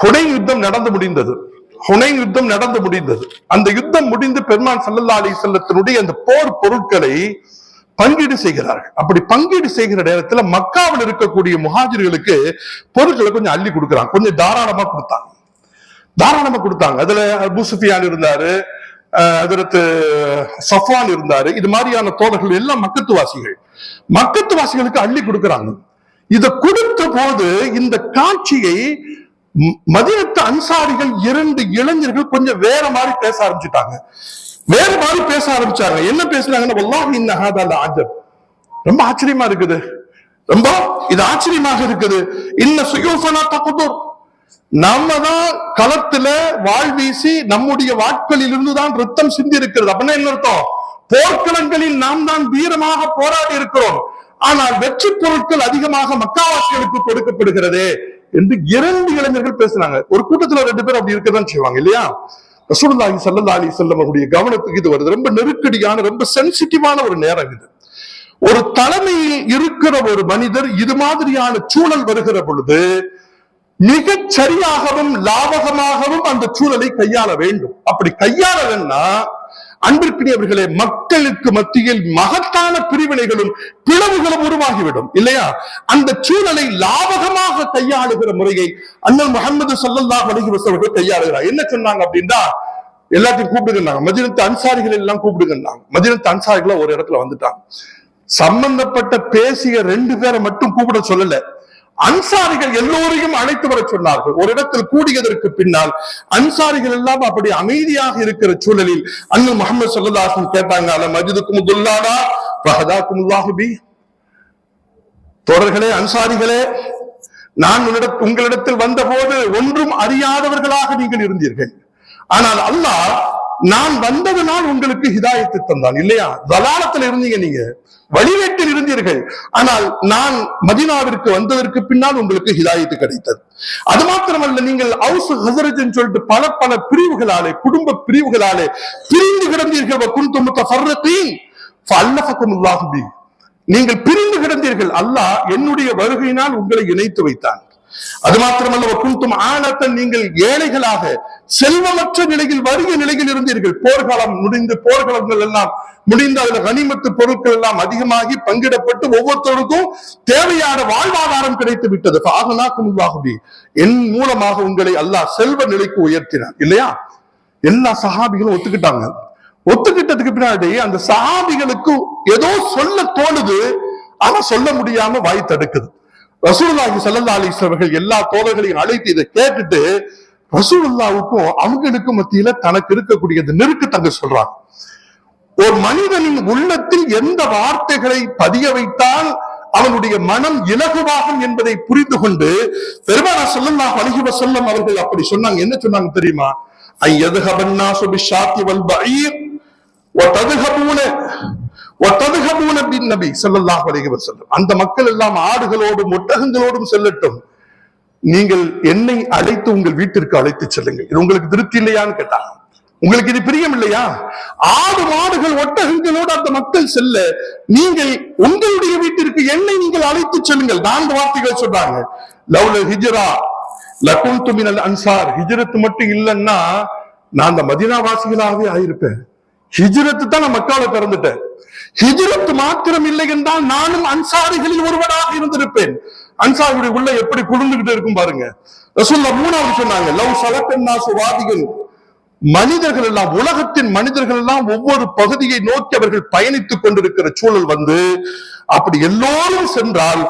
ஹுனை யுத்தம் நடந்து முடிந்தது. ஹுனை யுத்தம் நடந்து முடிந்தது. அந்த யுத்தம் முடிந்து பெருமான் சல்லல்லா அலி செல்லத்தினுடைய அந்த போர் பொருட்களை பங்கீடு செய்கிறார்கள். அப்படி பங்கீடு செய்கிற நேரத்துல மக்காவில் இருக்கக்கூடிய முகாஜிர்களுக்கு பொருட்களை கொஞ்சம் அள்ளி கொடுக்குறாங்க. கொஞ்சம் தாராளமா கொடுத்தாங்க. தாராளமா கொடுத்தாங்க. அதுல அபுசுஃபியான் இருந்தாரு அதற்கு சஃப்வான் இருந்தாரு. இது மாதிரியான தோழர்கள் எல்லாம் மக்கத்துவாசிகள். மக்கத்துவாசிகளுக்கு அள்ளி கொடுக்குறாங்க. இதை கொடுத்த போது இந்த காட்சியை மதியத்து அன்சாரிகள் இரண்டு இளைஞர்கள் கொஞ்சம் வேற மாதிரி பேச ஆரம்பிச்சுட்டாங்க. வேற மாதிரி பேச ஆரம்பிச்சாங்க. என்ன பேசுனாங்கன்னா ஆஜர் ரொம்ப ஆச்சரியமா இருக்குது. ரொம்ப இது ஆச்சரியமாக இருக்குது. இன்ன சுயோசனா தகுதுர். நம்ம தான் களத்துல வாழ் வீசி நம்முடைய வாட்களில் இருந்துதான் ரத்தம் சிந்தி இருக்கிறது அப்படின்னா என்ன அர்த்தம்? போர்க்களங்களில் நாம் தான் வீரமாக போராடி இருக்கிறோம். ஆனால் வெற்றி பொருட்கள் அதிகமாக மக்காவாசிகளுக்கு கொடுக்கப்படுகிறதே. என்று இரண்டு இளைஞர்கள் பேசினாங்க. ஒரு கூட்டத்துல ரெண்டு பேர் அப்படி இருக்கதான் செய்வாங்க இல்லையா? ரசூலுல்லாஹி சல்லா அலி செல்லமருடைய கவனத்துக்கு இது வருது. ரொம்ப நெருக்கடியான ரொம்ப சென்சிட்டிவான ஒரு நேரம் இது. ஒரு தலைமையில் இருக்கிற ஒரு மனிதர் இது மாதிரியான சூழல் வருகிற பொழுது மிக சரியாகவும் லாபகமாகவும் அந்த சூழலை கையாள வேண்டும். அப்படி கையாளலன்னா அன்பிற்குரியவர்களே மக்களுக்கு மத்தியில் மகத்தான பிரிவினைகளும் பிளவுகளும் உருவாகிவிடும் இல்லையா? அந்த சூழலை லாபகமாக கையாளுகிற முறையை அண்ணன் முகமது சல்லல்லா அலஹி வசவர்கள் கையாளுகிறார். என்ன சொன்னாங்க அப்படின்னா எல்லாத்தையும் கூப்பிடுங்கன்னாங்க. மதினத்து அன்சாரிகள் எல்லாம் கூப்பிடுங்கன்னாங்க. மதினத்து அன்சாரிகளை ஒரு இடத்துல வந்துட்டாங்க. சம்பந்தப்பட்ட பேசிய ரெண்டு பேரை மட்டும் கூப்பிட சொல்லல. அன்சாரிகள் எல்லோரையும் அழைத்து வர சொன்னார்கள். ஒரு இடத்தில் கூடியதற்கு பின்னால் அன்சாரிகள் எல்லாம் அப்படி அமைதியாக இருக்கிற சூழலில் அண்ணன் முகமது சொல்லதாசன் கேட்டாங்க அல்ல மஜிதுக்கும் துல்லாடா குமுல்லாஹுபி தொடர்களே தோழர்களே அன்சாரிகளே நான் உன்னிடம் உங்களிடத்தில் வந்தபோது ஒன்றும் அறியாதவர்களாக நீங்கள் இருந்தீர்கள். ஆனால் அல்லாஹ் நான் வந்ததனால் உங்களுக்கு ஹிதாயத்து தந்தான். இல்லையா? வலாலத்தில் இருந்தீங்க நீங்க. வழிவேட்டில் இருந்தீர்கள். ஆனால் நான் மதினாவிற்கு வந்ததற்கு பின்னால் உங்களுக்கு ஹிதாயத்து கிடைத்தது. அது மாத்திரமல்ல நீங்கள் ஹவுஸ் ஹசரஜன் சொல்லிட்டு பல பல பிரிவுகளாலே குடும்ப பிரிவுகளாலே பிரிந்து கிடந்தீர்கள். குன்தும் முத்தஃபர்ரகீன் நீங்கள் பிரிந்து கிடந்தீர்கள். அல்லாஹ் என்னுடைய வருகையினால் உங்களை இணைத்து வைத்தான். அது மாத்திரமல்ல குந்தும் ஆனத்தன் நீங்கள் ஏழைகளாக செல்வமற்ற நிலையில் வறிய நிலையில் இருந்தீர்கள். போர்க்காலம் முடிந்து போர்க்களங்கள் எல்லாம் முடிந்து அதுல கனிமத்து பொருட்கள் எல்லாம் அதிகமாகி பங்கிடப்பட்டு ஒவ்வொருத்தருக்கும் தேவையான வாழ்வாதாரம் கிடைத்து விட்டது ஆகனாக்குமுல்லாகுபி என் மூலமாக உங்களை அல்லாஹ் செல்வ நிலைக்கு உயர்த்தினார். இல்லையா? எல்லா சஹாபிகளும் ஒத்துக்கிட்டாங்க. ஒத்துக்கிட்டதுக்கு பின்னாடி அந்த சஹாபிகளுக்கு ஏதோ சொல்ல தோணுது ஆனா சொல்ல முடியாம வாய் தடுக்குது. ரசூல்லாஹி சல்லா அலிஸ் அவர்கள் எல்லா தோழர்களையும் அழைத்து இதை கேட்டுட்டு ரசூல்லாவுக்கும் அவங்களுக்கும் மத்தியில தனக்கு இருக்கக்கூடியது நெருக்கு தங்க சொல்றாங்க. ஒரு மனிதனின் உள்ளத்தில் எந்த வார்த்தைகளை பதிய வைத்தால் அவனுடைய மனம் இலகுவாகும் என்பதை புரிந்து கொண்டு பெருமானா சொல்லம் அழகிவ சொல்லம் அவர்கள் அப்படி சொன்னாங்க. என்ன சொன்னாங்க தெரியுமா? ஐயது சுபி ஷாத்தி வல் பயிர் ஒ ததுகபூன நபி செல்லல்லாஹ் வலைகள் செல்லும் அந்த மக்கள் எல்லாம் ஆடுகளோடும் ஒட்டகங்களோடும் செல்லட்டும். நீங்கள் என்னை அழைத்து உங்கள் வீட்டிற்கு அழைத்து செல்லுங்கள். இது உங்களுக்கு திருப்தி இல்லையான்னு கேட்டாங்க. உங்களுக்கு இது பிரியம் இல்லையா? ஆடு மாடுகள் ஒட்டகங்களோடு அந்த மக்கள் செல்ல நீங்கள் உங்களுடைய வீட்டிற்கு என்னை நீங்கள் அழைத்து செல்லுங்கள். நான்கு வார்த்தைகள் சொல்றாங்க. லவ்ல ஹிஜரா லகுன் துமினல் அன்சார். ஹிஜரத்து மட்டும் இல்லைன்னா நான் அந்த மதினாவாசிகளாகவே ஆயிருப்பேன். ஹிஜ்ரத்து தான் நான் மக்கால பிறந்துட்டேன். ஹிஜ்ரத் மாத்திரம் இல்லை என்றால் நானும் அன்சாரிகளில் ஒருவனாக இருந்திருப்பேன். அன்சாரியுடைய உள்ள எப்படி குளிர்ந்துகிட்டு இருக்கும் பாருங்க. ரசூல்லா மூணாவது சொன்னாங்க லவ் சலக்கன் நாசுவாதிகள் மனிதர்கள் எல்லாம் உலகத்தின் மனிதர்கள் எல்லாம் ஒவ்வொரு பகுதியை நோக்கி அவர்கள் பயணித்துக் கொண்டிருக்கிற சூழல் வந்து அப்படி எல்லோரும் சென்றால்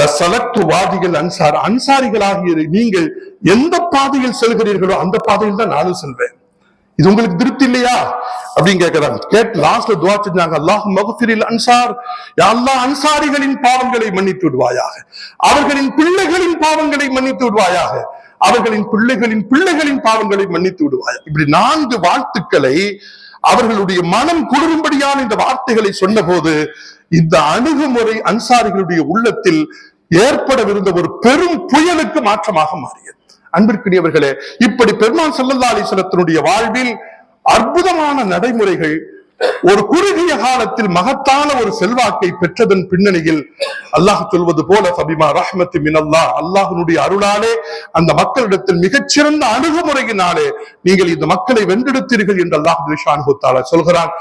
லசலத்து வாதிகள் அன்சார். அன்சாரிகளாகிய நீங்கள் எந்த பாதையில் செல்கிறீர்களோ அந்த பாதையில் தான் நானும் செல்வேன். இது உங்களுக்கு திருப்தி இல்லையா? அப்படின்னு கேட்கிறாங்க. கேட்டு லாஸ்ட்ல துவா செஞ்சாங்க. அல்லாஹ் மகுஃபிரில் அன்சார். அல்லாஹ் அன்சாரிகளின் பாவங்களை மன்னித்து விடுவாயாக. அவர்களின் பிள்ளைகளின் பாவங்களை மன்னித்து விடுவாயாக. அவர்களின் பிள்ளைகளின் பிள்ளைகளின் பாவங்களை மன்னித்து விடுவாயா இப்படி நான்கு வாழ்த்துக்களை அவர்களுடைய மனம் குளிரும்படியான இந்த வார்த்தைகளை சொன்னபோது இந்த அணுகுமுறை அன்சாரிகளுடைய உள்ளத்தில் ஏற்படவிருந்த ஒரு பெரும் புயலுக்கு மாற்றமாக மாறியது. அன்பிற்குரியவர்களே இப்படி பெருமான் செல்லல்லா அலிசலத்தினுடைய வாழ்வில் அற்புதமான நடைமுறைகள் ஒரு குறுகிய காலத்தில் மகத்தான ஒரு செல்வாக்கை பெற்றதன் பின்னணியில் அல்லாஹ் சொல்வது போல சபிமா ரஹ்மத்து மினல்லா அல்லாஹனுடைய அருளாலே அந்த மக்களிடத்தில் மிகச்சிறந்த அணுகுமுறையினாலே நீங்கள் இந்த மக்களை வென்றெடுத்தீர்கள் என்று அல்லாஹ் சொல்கிறான்.